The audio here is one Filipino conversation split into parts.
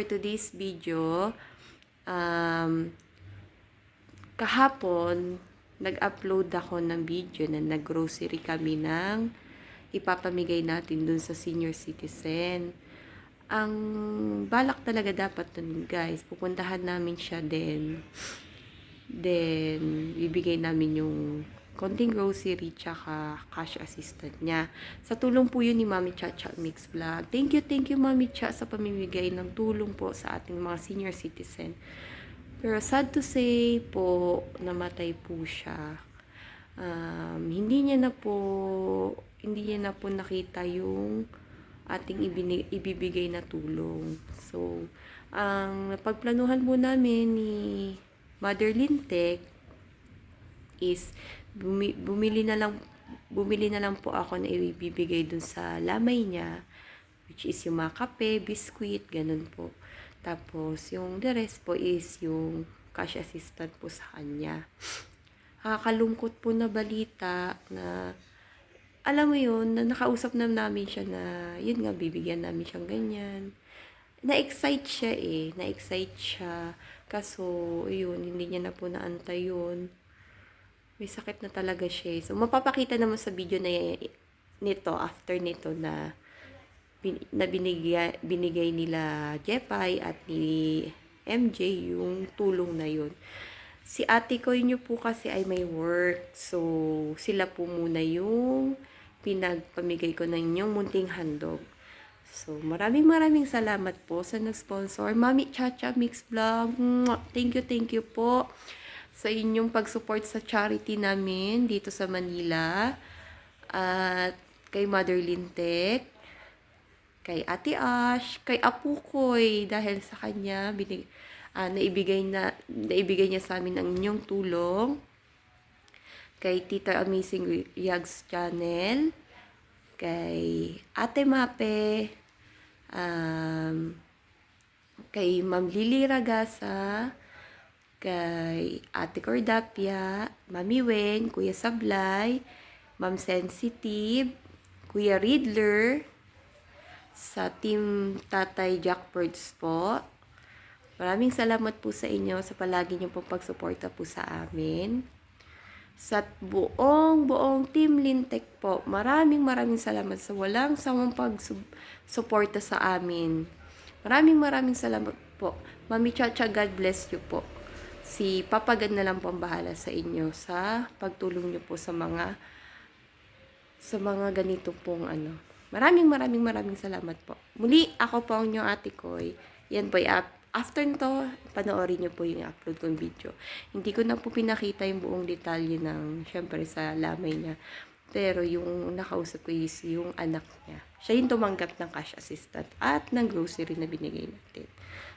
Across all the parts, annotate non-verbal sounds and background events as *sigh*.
for today's video, um, kahapon, nag-upload ako ng video na nag-grocery kami ng ipapamigay natin dun sa senior citizen. Ang balak talaga dapat dun guys, pupuntahan namin siya then, then, bibigay namin yung konting grocery tsaka cash assistant niya. Sa tulong po yun ni Mami Chacha Mix Vlog. Thank you, thank you Mami Cha sa pamimigay ng tulong po sa ating mga senior citizen. Pero sad to say po, namatay po siya. Um, hindi niya na po, hindi niya na po nakita yung ating ibibigay na tulong. So, ang napagplanuhan po namin ni Mother Lintek is bumi- bumili na lang bumili na lang po ako na ibibigay dun sa lamay niya which is yung mga kape, biscuit, ganun po. Tapos yung the rest po is yung cash assistant po sa kanya. Nakakalungkot po na balita na alam mo yun, na nakausap na namin siya na yun nga, bibigyan namin siyang ganyan. Na-excite siya eh. Na-excite siya. Kaso, yun, hindi niya na po naantay yun may sakit na talaga siya. eh. So, mapapakita naman sa video na nito, after nito na, na binigay, binigay nila Jepay at ni MJ yung tulong na yun. Si ate ko nyo po kasi ay may work. So, sila po muna yung pinagpamigay ko ng inyong munting handog. So, maraming maraming salamat po sa nag-sponsor. Mami Chacha Mix Vlog. Thank you, thank you po sa inyong pag-support sa charity namin dito sa Manila. At kay Mother Lintek, kay Ate Ash, kay Apu Koy, dahil sa kanya, binig, ah, naibigay, na, naibigay niya sa amin ang inyong tulong. Kay Tita Amazing Yags Channel, kay Ate Mape, um, kay Ma'am Lily Ragasa, kay Ate Cordapia, Mami Wen, Kuya Sablay, Ma'am Sensitive, Kuya Riddler, sa team Tatay Jackbirds po. Maraming salamat po sa inyo sa palagi niyo pong pagsuporta po sa amin. Sa buong buong team Lintek po, maraming maraming salamat sa walang sawang pagsuporta sa amin. Maraming maraming salamat po. Mami Chacha, God bless you po si Papa God na lang po ang bahala sa inyo sa pagtulong niyo po sa mga sa mga ganito pong ano. Maraming maraming maraming salamat po. Muli, ako po ang inyong ate Koy. Yan po, after nito, panoorin niyo po yung upload kong video. Hindi ko na po pinakita yung buong detalye ng, syempre, sa lamay niya. Pero yung nakausap ko is yung anak niya. Siya yung tumanggap ng cash assistant at ng grocery na binigay natin.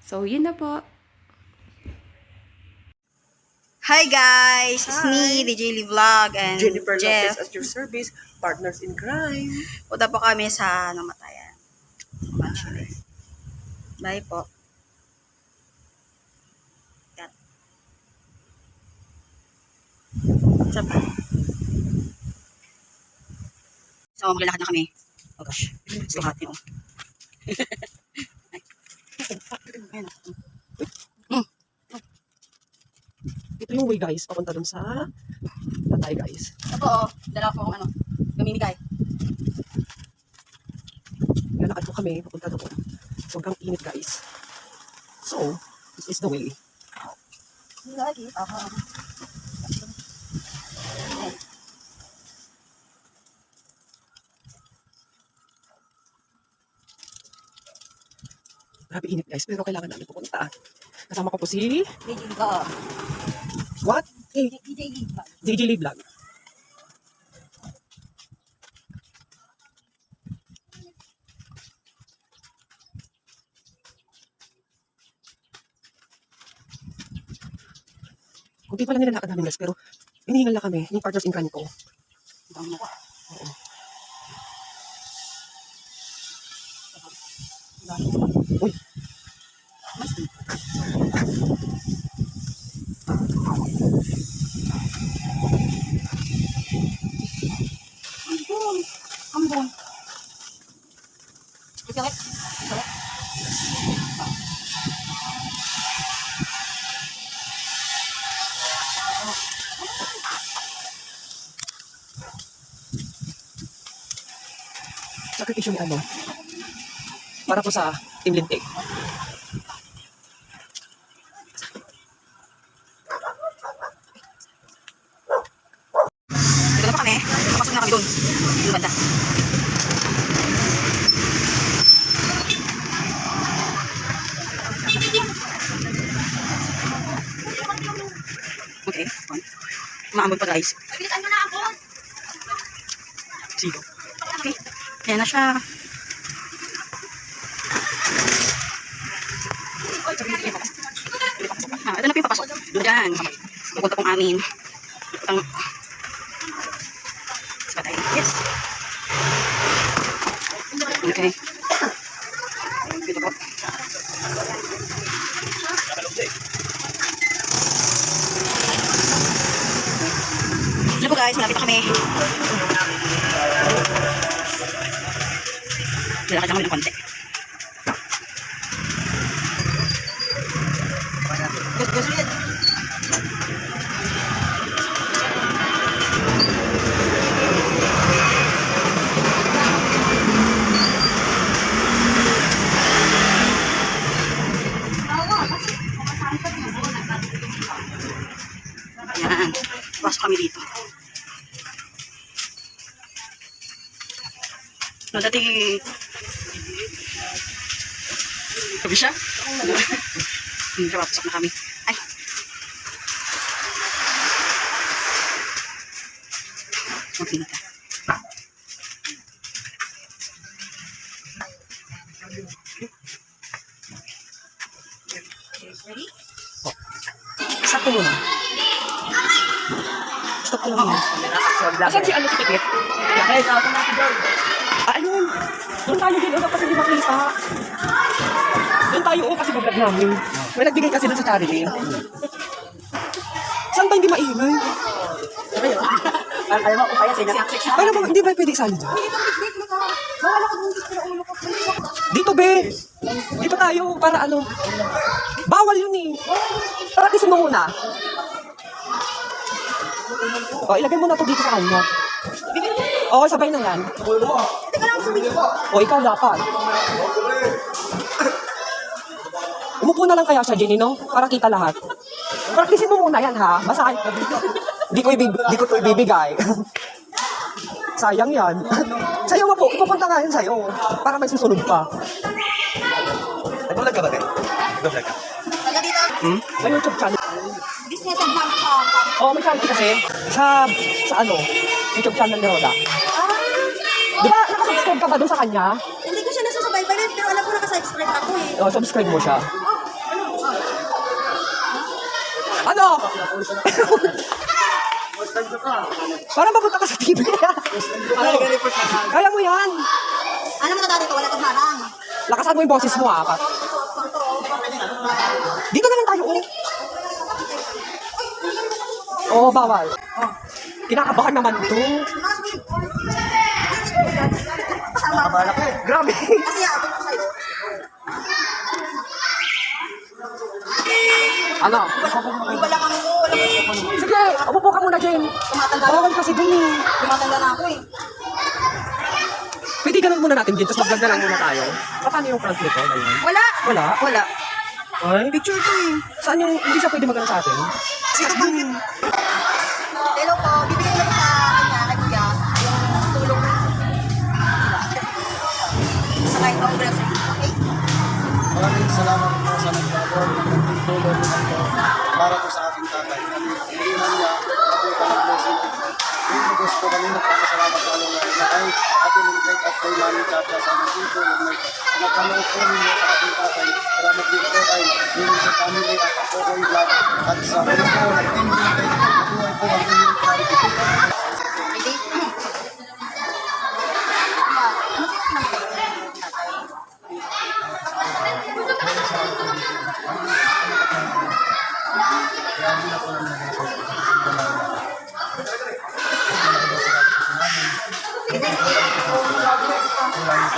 So, yun na po. Hi guys, it's me, DJ Lee Vlog and Jennifer Jeff. Lopez as your service, partners in crime. Punta po kami sa namatayan. Actually. Bye po. Cut. Up? So, maglalakad na kami. Oh gosh. So hot *laughs* yun. Ay. Ayun na. Ito yung way guys, papunta dun sa tatay guys. Ito po, oh. Dala ko ano, mamimigay. Lalakad po kami, papunta doon. Sobrang init guys. So, this is the way. Lagi. Aha. Grabe init guys, pero kailangan namin pupunta. Kasama ko po si, DJ Vlog. What? DJ Lee Vlog. Kunti pa lang nilalakad namin guys, pero hinihingal na kami, yung partners in crime ko. Ang mukha. Uy, sakripisyo ni ano. Para po sa Team Lintik. Dito na po kami. Papasok na kami doon. Yung banda. Okay. Maambon pa guys. Sige. Okay. Ayan na siya. Ah, ito na po yung papasok. Diyan. Pupunta pong amin. Putang... Sa tayo. Yes. Okay. Dito po. Hello po guys, malapit na kami. Lalakad kami ng konti. Gusto, yan. Yan. Pasok kami dito. No, dati... Sabi siya? Papasok na kami. Ay! Magpinta. Stop ko muna. Stop ko muna. Asan si ano si Pikit? Ah, ayun. Doon tayo din, dapat hindi makita. Namin. May nagbigay kasi doon sa charity. Saan ba hindi maingay? Ayaw mo, kaya sa inyo. Paano ba, hindi ba pwede isali dyan? Dito, be. Dito tayo, para ano. Bawal yun eh. Practice mo muna. O, ilagay mo na to dito sa kanya. Oo, sabay na yan. O, ikaw dapat. Umupo na lang kaya siya, Jenny, no? Para kita lahat. Practice mo muna yan, ha? Basahin ko. Di ko, ibig, di ko to ibibigay. *laughs* Sayang yan. *laughs* Sa'yo mo po, ipupunta nga yun sa'yo. Para may susunod pa. Nag-vlog ka ba, Te? Nag-vlog ka? Hmm? Sa YouTube channel. Business and bank sa... Oo, may channel kasi. Sa, sa ano, YouTube channel ni Roda. Di ba, nakasubscribe ka ba doon sa kanya? Hindi ko siya nasusubaybay, pero alam ko nakasubscribe ako eh. O, subscribe mo siya. Ano? Parang papunta ka sa TV. Kaya *laughs* mo yan. Alam mo na dati ko, wala kang harang. Lakasan mo yung boses mo, ah. Dito na lang tayo, oh. Oo, oh, bawal. Kinakabahan naman to. Grabe. Kasi abot ko sa'yo. Ano? Di ba lang ang mo, wala. Sige, umupo ka muna, Jen. Tumatanda na. Bawal kasi dun eh. Tumatanda na ako eh. Pwede ganun muna natin, Jen. Tapos mag-vlog na lang muna tayo. Paano yung front nito? Wala. Wala? Wala. Ay? Picture ko eh. Saan yung, hindi siya pwede magano sa atin? Sino bang Hello po, bibigyan ko sa kanya, kay kuya, yung tulong. Sa kahit ang blessing. Okay? Maraming salamat po sa nagpapor ng tulong nito para po sa aking tatay. Hindi man niya nabuta ng blessing. Yung gusto kami nagpapasalamat sa along na kay Ate Lingkay at kay Mami Chacha sa ating tulong na napanood po ninyo sa ating tatay. Salamat din po kay Mimi sa family at ako ko vlog at sa mga po ng Team Lingkay. Nabuhay po ang inyong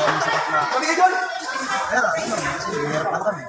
Kaya, ano, kasi hirap lang kami.